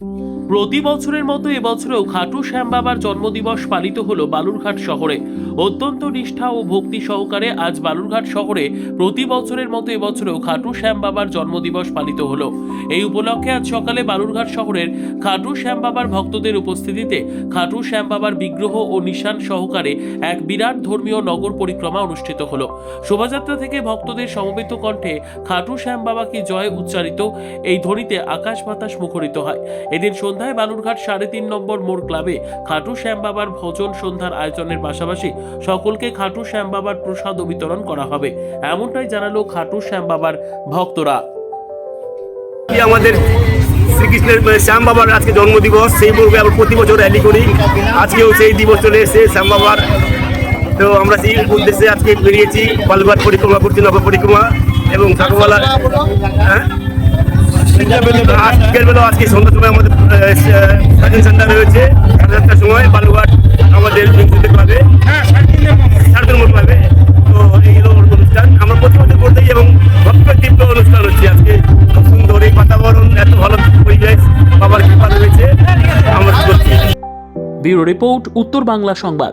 Mm. প্রতি বছরের মতো এবছরেও খাটু শ্যাম বাবার জন্মদিবস পালিত হলো বালুরঘাট শহরে। অত্যন্ত নিষ্ঠা ও ভক্তি সহকারে আজ বালুরঘাট শহরে প্রতি বছরের মতো এবছরেও খাটু শ্যাম বাবার জন্মদিবস পালিত হলো। এই উপলক্ষে আজ সকালে বালুরঘাট শহরের খাটু শ্যাম বাবার ভক্তদের উপস্থিতিতে খাটু শ্যাম বাবার বিগ্রহ ও নিশান সহকারে এক বিরাট ধর্মীয় নগর পরিক্রমা অনুষ্ঠিত হলো। শোভাযাত্রা থেকে ভক্তদের সমবেত কণ্ঠে খাটু শ্যাম বাবা কি জয় উচ্চারিত এই ধ্বনিতে আকাশ বাতাস মুখরিত হয়। এদিন সন্ধ্যায় বালুরঘাট সাড়ে তিন নম্বর মোড় ক্লাবে খাটু শ্যাম বাবার ভোজন সন্ধ্যার আয়োজনের পাশাপাশি সকলকে খাটু শ্যাম বাবার প্রসাদ বিতরণ করা হবে। এমনটাই জানালো খাটু শ্যাম বাবার ভক্তরা আমাদের শ্রীকৃষ্ণের মানে শ্যাম বাবার আজকে জন্মদিবস, সেই মর্মে আমরা প্রতি বছর র্যালি করি। আজকেও সেই দিবস চলে এসেছে শ্যাম বাবার তো আমরা সেই উদ্দেশ্যে আজকে বেরিয়েছি বালুঘাট পরিক্রমা করছি নগর পরিক্রমা এবং সকালবেলা হ্যাঁ? আজকের বেলা আজকে সন্ধ্যার সময় আমাদের সার্জন সেন্টার রয়েছে। সাড়ে সাতটার সময় বালুঘাট আমাদের মিউজিক ক্লাবে সাড়ে তিন নম্বর তো এই অনুষ্ঠান। আমরা প্রতি বছর করতে এবং ভক্ত তীব্র অনুষ্ঠান হচ্ছে আজকে। খুব সুন্দর। এই বাতাবরণ এত ভালো পরিবেশ বাবার কৃপা রয়েছে। আমরা করছি ব্যুরো রিপোর্ট উত্তর বাংলা সংবাদ।